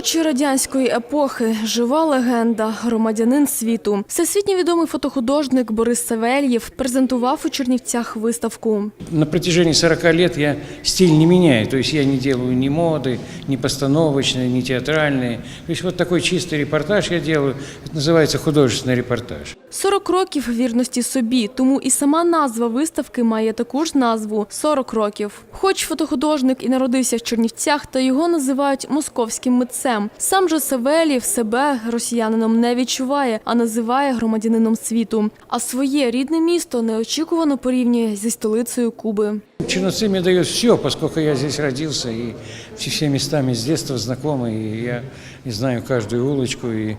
Очі радянської епохи, жива легенда, громадянин світу. Всесвітньо відомий фотохудожник Борис Савельєв презентував у Чернівцях виставку. На протяжении 40 лет я стиль не меняю, то есть я не делаю ни моды, ни постановочные, ни театральные. То есть вот такой чистый репортаж я делаю, это называется художественный репортаж. 40 років вірності собі, тому і сама назва виставки має таку ж назву 40 років. Хоч фотохудожник і народився в Чернівцях, та його називають московським митцем. Сам же Севелів себе росіянином не відчуває, а називає громадянином світу. А своє рідне місто неочікувано порівнює зі столицею Куби. Черновцы мне дает все, поскольку я здесь родился, и все местами с детства знакомы, и я знаю каждую улочку, и,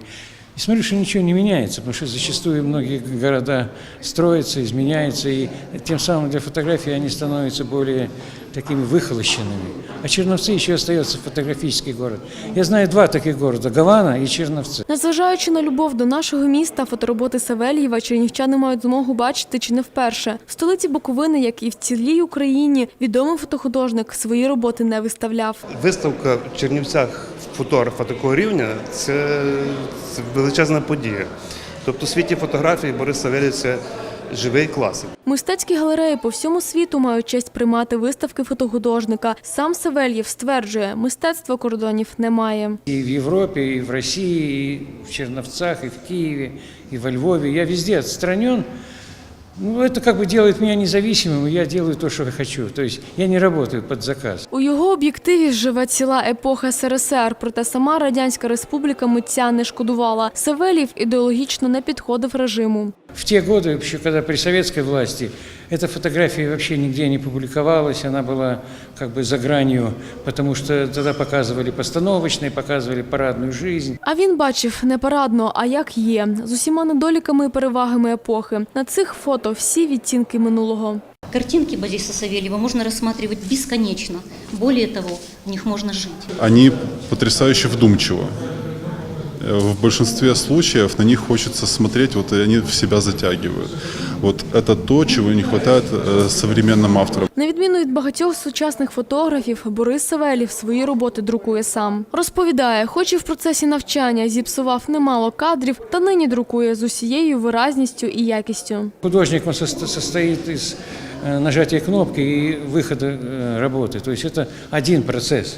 и смотрю, что ничего не меняется, потому что зачастую многие города строятся, изменяются, и тем самым для фотографии они становятся более такими выхолощенными. А Черновцы еще остается фотографический город. Я знаю два таких города – Гавана и Черновцы. Незважаючи на любов до нашого міста, фотороботи Савельєва чернівчани мають змогу бачити чи не вперше. В столиці Буковини, як і в цілій Україні, відомий фотохудожник свої роботи не виставляв. Виставка в Чернівцях фотографа такого рівня це, це величезна подія. Тобто, у світі фотографії Борис Савельєв – це живий класик. Мистецькі галереї по всьому світу мають честь приймати виставки фотохудожника. Сам Савельєв стверджує, мистецтво кордонів немає. И в Европе, и в России, и в Черновцах, и в Киеве, и во Львове. Я везде отстранен. Ну, это как бы делает меня независимым, и я делаю то, что я хочу. То есть я не работаю под заказ. У його об'єктиві живе ціла епоха СРСР, проте сама Радянська Республіка митця не шкодувала. Савельєв ідеологічно не підходив режиму. В те годы, еще когда при советской власти, эта фотография вообще нигде не публиковалась, она была как бы за гранью, потому что тогда показывали постановочные, показывали парадную жизнь. А він бачив не парадно, а як є, з усіма недоліками і перевагами епохи. На цих фото всі відтінки минулого. Картинки Бориса Савельева можно рассматривать бесконечно. Более того, в них можно жить. Они потрясающе вдумчивы. Э, В большинстве случаев на них хочется смотреть, вот и они в себя затягивают. Вот это то, чего не хватает э, современным авторам. На відміну від багатьох сучасних фотографів, Борис Савельєв свої роботи друкує сам. Розповідає, хоч і в процесі навчання зіпсував немало кадрів, та нині друкує з усією виразністю і якістю. Художник он состо- состоит из э, нажатия кнопки и выхода э, работы. То есть это один процесс.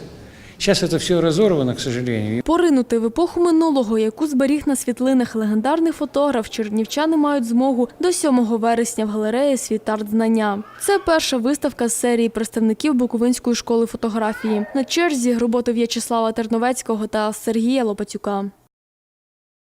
Сейчас это все разорвано, к сожалению. Поринути в епоху минулого, яку зберіг на світлинах легендарний фотограф, чернівчани мають змогу до 7 вересня в галереї «Світ арт знання. Це перша виставка з серії представників Буковинської школи фотографії. На черзі роботи В'ячеслава Терновецького та Сергія Лопатюка.